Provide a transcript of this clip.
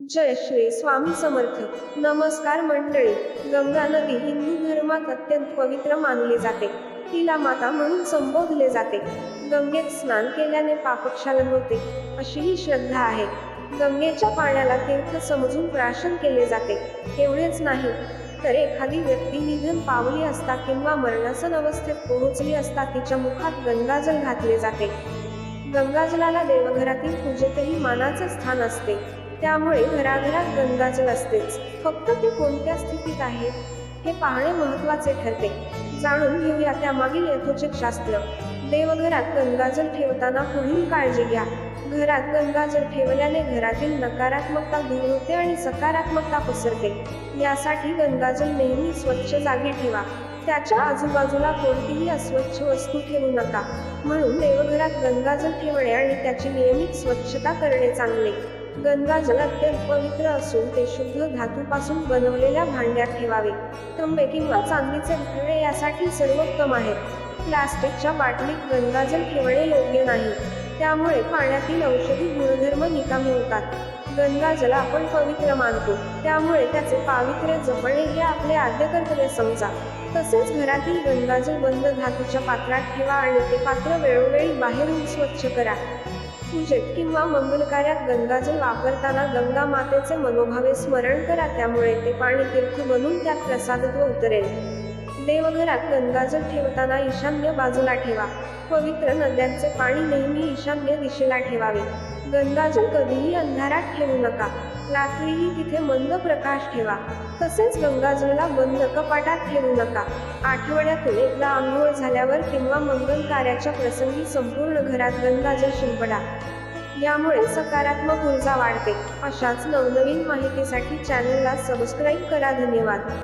जय श्री स्वामी समर्थ. नमस्कार मंडळी. गंगा नदी हिंदू धर्मात अत्यंत पवित्र मानली जाते. तिला माता म्हणून संबोधले जाते. गंगेत स्नान केल्याने पापक्षालन होते अशी ही श्रद्धा आहे. गंगेच्या पाण्याला तीर्थ समजून प्राशन केले जाते. एवढेच नाही तर एखादी व्यक्ती निधन पावली असता किंवा मरणासन अवस्थेत पोहोचली असता तिच्या मुखात गंगाजल घातले जाते. गंगाजलाला देवघरातील पूजेतही मानाचे स्थान असते. त्यामुळे घराघरात गंगाजल असतेच. फक्त ते कोणत्या स्थितीत आहे हे पाहणे महत्त्वाचे ठरते. जाणून घेऊया त्यामागील यथोचित शास्त्र. देवघरात गंगाजल ठेवताना पुढील काळजी घ्या. घरात गंगाजल ठेवल्याने घरातील नकारात्मकता दूर होते आणि सकारात्मकता पसरते. यासाठी गंगाजल नेहमी स्वच्छ जागी ठेवा. त्याच्या आजूबाजूला कोणतीही अस्वच्छ वस्तू ठेवू नका. म्हणून देवघरात गंगाजल ठेवणे आणि त्याची नियमित स्वच्छता करणे चांगले. गंगाजल अत्यंत पवित्र असून ते शुद्ध धातूपासून बनवलेल्या भांड्यात ठेवावे. तंबे किंवा चांदीचे भांडे यासाठी सर्वोत्तम आहेत प्लास्टिकच्या बाटलीत गंगाजल ठेवणे योग्य नाही. त्यामुळे पाण्यातील औषधी गुणधर्म निकामी होतात. गंगाजल आपण पवित्र मानतो. त्यामुळे त्याचे पावित्र्य जपणे हे आपले आद्य कर्तव्य समजा. तसेच घरातील गंगाजल बंद धातूच्या पात्रात ठेवा आणि ते पात्र वेळोवेळी बाहेरून स्वच्छ करा. पूजेत किंवा मंगलकार्यात गंगाजल वापरताना गंगा मातेचे मनोभावे स्मरण करा त्यामुळे ते पाणी तीर्थ बनून त्यात प्रसादत्व उतरेल. देवघरात गंगाजल ठेवताना ईशान्य बाजूला ठेवा. पवित्र नद्यांचे पाणी नेहमी ईशान्य दिशेला ठेवावे. गंगाजल कधीही अंधारात ठेवू नका. रात्रीही तिथे मंद प्रकाश ठेवा. तसेच गंगाजलला बंद कपाटात ठेवू नका. आठवड्यातून एकदा आंघोळ झाल्यावर किंवा मंगल कार्याच्या प्रसंगी संपूर्ण घरात गंगाजल शिंपडा. यामुळे सकारात्मक ऊर्जा वाढते. अशाच नवनवीन माहितीसाठी चॅनलला सबस्क्राईब करा. धन्यवाद.